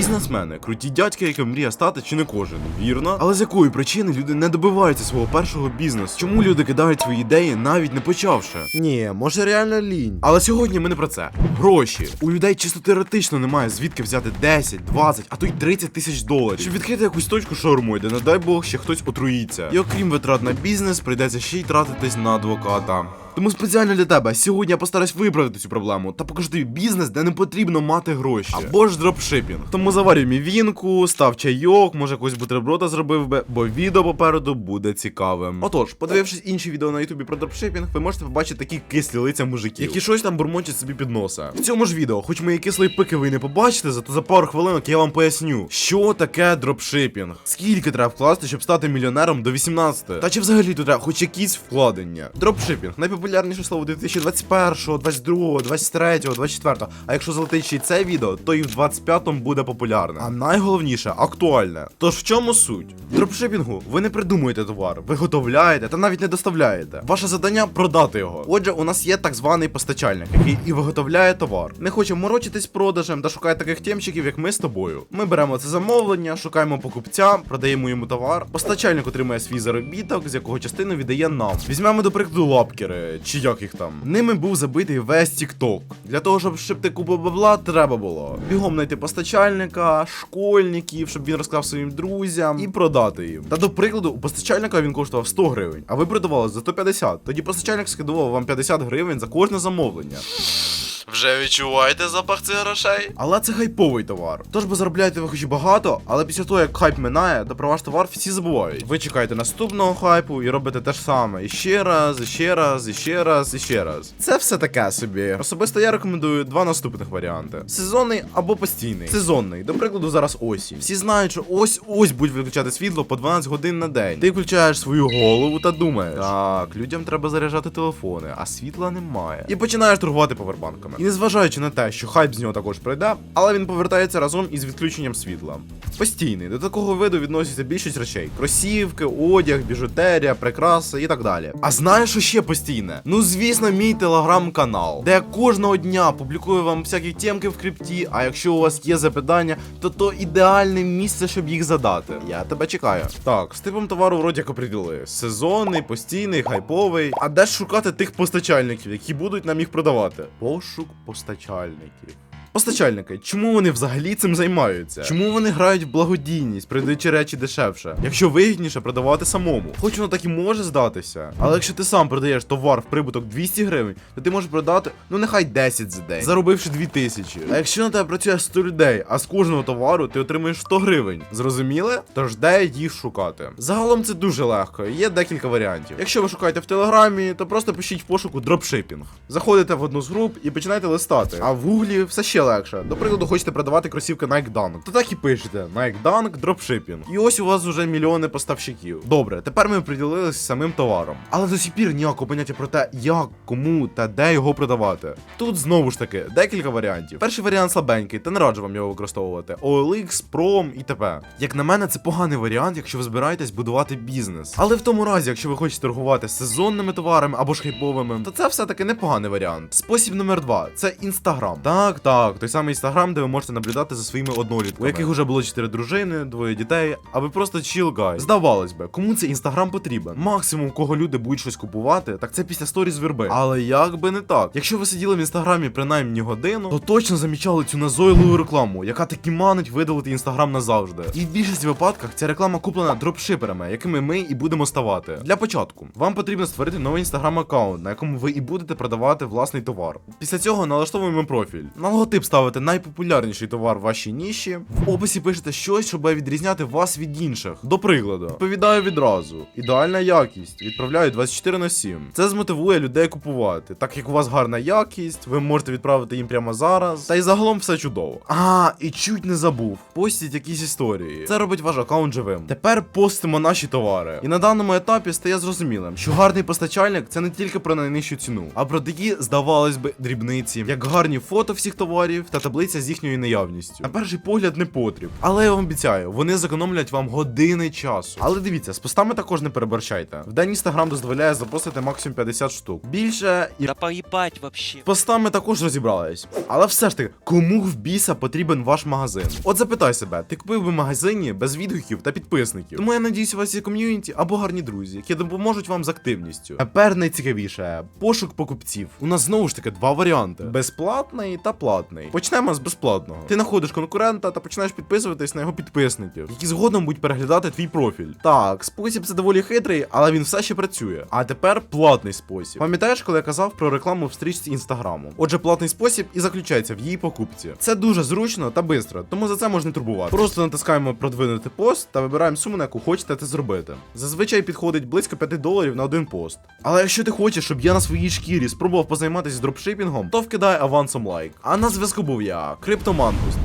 Бізнесмени, круті дядьки, яким мріє стати чи не кожен, вірно? Але з якої причини люди не добиваються свого першого бізнесу? Чому люди кидають свої ідеї, навіть не почавши? Ні, може реально лінь. Але сьогодні ми не про це. Гроші. У людей чисто теоретично немає звідки взяти 10, 20, а то й 30 тисяч доларів, щоб відкрити якусь точку шаурмою, де, не дай Бог, ще хтось отруїться. І окрім витрат на бізнес, прийдеться ще й тратитись на адвоката. Тому спеціально для тебе сьогодні я постараюсь виправити цю проблему та покажу тобі бізнес, де не потрібно мати гроші. Або ж дропшипінг. Тому заварюй мівінку, став чайок, може якогось бутерброда зробив би, бо відео попереду буде цікавим. Отож, подивившись інші відео на ютубі про дропшипінг, ви можете побачити такі кислі лиця мужиків, які щось там бурмочать собі під носа. В цьому ж відео, хоч мої кислої пики ви не побачите, зато за пару хвилинок я вам поясню, що таке дропшипінг, скільки треба вкласти, щоб стати мільйонером до 18. Та чи взагалі тут треба хоч якісь вкладення. Дропшипінг найпопулярніше слово 2021, 22, 23, 24. А якщо залетить ще й це відео, то і в 25-му буде популярне. А найголовніше актуальне. Тож в чому суть? В дропшипінгу ви не придумуєте товар, виготовляєте та навіть не доставляєте. Ваше завдання продати його. Отже, у нас є так званий постачальник, який і виготовляє товар. Не хоче морочитись продажем та шукає таких темчиків, як ми з тобою. Ми беремо це замовлення, шукаємо покупця, продаємо йому товар. Постачальник отримує свій заробіток, з якого частину віддає нам. Візьмемо до прикладу лапкери, чи як їх там. Ними був забитий весь TikTok. Для того, щоб шипти купу бабла, треба було бігом знайти постачальника, школьників, щоб він розклав своїм друзям і продати їм. Та до прикладу, у постачальника він коштував 100 гривень, а ви продавали за 150. Тоді постачальник скидував вам 50 гривень за кожне замовлення. Вже відчуваєте запах цих грошей? Але це хайповий товар. Тож би заробляєте ви хоч і багато, але після того, як хайп минає, то про ваш товар всі забувають. Ви чекаєте наступного хайпу і робите те ж саме. І ще раз, і ще раз, і ще раз, і ще раз. Це все таке собі. Особисто я рекомендую два наступних варіанти: сезонний або постійний. Сезонний, до прикладу, зараз осінь. Всі знають, що ось ось будуть виключати світло по 12 годин на день. Ти включаєш свою голову та думаєш, так, людям треба заряджати телефони, а світла немає. І починаєш торгувати повербанками. І незважаючи на те, що хайп з нього також пройде, але він повертається разом із відключенням світла. Постійний до такого виду відноситься більшість речей: кросівки, одяг, біжутерія, прикраси і так далі. А знаєш, що ще постійне? Ну звісно, мій телеграм-канал, де я кожного дня публікую вам всякі темки в крипті. А якщо у вас є запитання, то то ідеальне місце, щоб їх задати. Я тебе чекаю. Так, з типом товару вроді як оприділи. Сезонний, постійний, хайповий. А де ж шукати тих постачальників, які будуть нам їх продавати? Пошук постачальників. Постачальники, чому вони взагалі цим займаються? Чому вони грають в благодійність, продаючи речі дешевше? Якщо вигідніше продавати самому, хоч воно так і може здатися. Але якщо ти сам продаєш товар в прибуток 200 гривень, то ти можеш продати, ну нехай 10 за день, заробивши 2000. А якщо на тебе працює 100 людей, а з кожного товару ти отримуєш 100 гривень. Зрозуміли? Тож де їх шукати? Загалом це дуже легко, є декілька варіантів. Якщо ви шукаєте в телеграмі, то просто пишіть в пошуку дропшипінг. Заходите в одну з груп і починаєте листати. А в гуглі все ще легше. До прикладу, хочете продавати кросівки Nike Dunk, то так і пишете Nike Dunk дропшипінг. І ось у вас вже мільйони поставщиків. Добре, тепер ми приділилися самим товаром. Але до сих пір ніякого поняття про те, як, кому та де його продавати. Тут знову ж таки декілька варіантів. Перший варіант слабенький, та не раджу вам його використовувати. OLX, Prom і т.п. Як на мене, це поганий варіант, якщо ви збираєтесь будувати бізнес. Але в тому разі, якщо ви хочете торгувати сезонними товарами або ж хайповими, то це все-таки непоганий варіант. Спосіб номер два це інстаграм. Так, так, той самий інстаграм, де ви можете наблюдати за своїми однолітками, у яких вже було чотири дружини, двоє дітей, а ви просто чіл гай. Здавалось би, кому цей інстаграм потрібен? Максимум, кого люди будуть щось купувати, так це після сторіз верби. Але як би не так. Якщо ви сиділи в інстаграмі принаймні годину, то точно замічали цю назойливу рекламу, яка таки манить видалити інстаграм назавжди. І в більшості випадках ця реклама куплена дропшиперами, якими ми і будемо ставати. Для початку вам потрібно створити новий інстаграм аккаунт, на якому ви і будете продавати власний товар. Після цього налаштовуємо профіль. На логотип ставите найпопулярніший товар в вашій ніші. В описі пишете щось, щоб відрізняти вас від інших. До прикладу, відповідаю відразу. Ідеальна якість. Відправляю 24 на 7. Це змотивує людей купувати. Так як у вас гарна якість, ви можете відправити їм прямо зараз. Та й загалом все чудово. А, і чуть не забув. Постіть якісь історії. Це робить ваш аккаунт живим. Тепер постимо наші товари. І на даному етапі стає зрозумілим, що гарний постачальник це не тільки про найнижчу ціну, а про такі, здавалось би, дрібниці, як гарні фото всіх товарів доларів та таблиця з їхньою наявністю. На перший погляд не потріб. Але я вам обіцяю, вони зекономлять вам години часу. Але дивіться, з постами також не переборщайте. В день інстаграм дозволяє запостити максимум 50 штук. Більше і Да поебать вообще. з постами також розібрались. Але все ж таки, кому в біса потрібен ваш магазин? От запитай себе, ти купив би магазині без відгуків та підписників. Тому я надіюсь, у вас є ком'юніті або гарні друзі, які допоможуть вам з активністю. Тепер найцікавіше пошук покупців. У нас знову ж таки два варіанти: безплатний та платний. Почнемо з безплатного. Ти знаходиш конкурента та починаєш підписуватись на його підписників, які згодом будуть переглядати твій профіль. Так, спосіб це доволі хитрий, але він все ще працює. А тепер платний спосіб. Пам'ятаєш, коли я казав про рекламу в стрічці інстаграму? Отже, платний спосіб і заключається в її покупці. Це дуже зручно та швидко, тому за це можна турбувати. Просто натискаємо продвинути пост та вибираємо суму, на яку хочете це зробити. Зазвичай підходить близько 5 доларів на один пост. Але якщо ти хочеш, щоб я на своїй шкірі спробував позайматися дропшипінгом, то вкидай авансом лайк. А на зв'язку був я, Криптомангуст.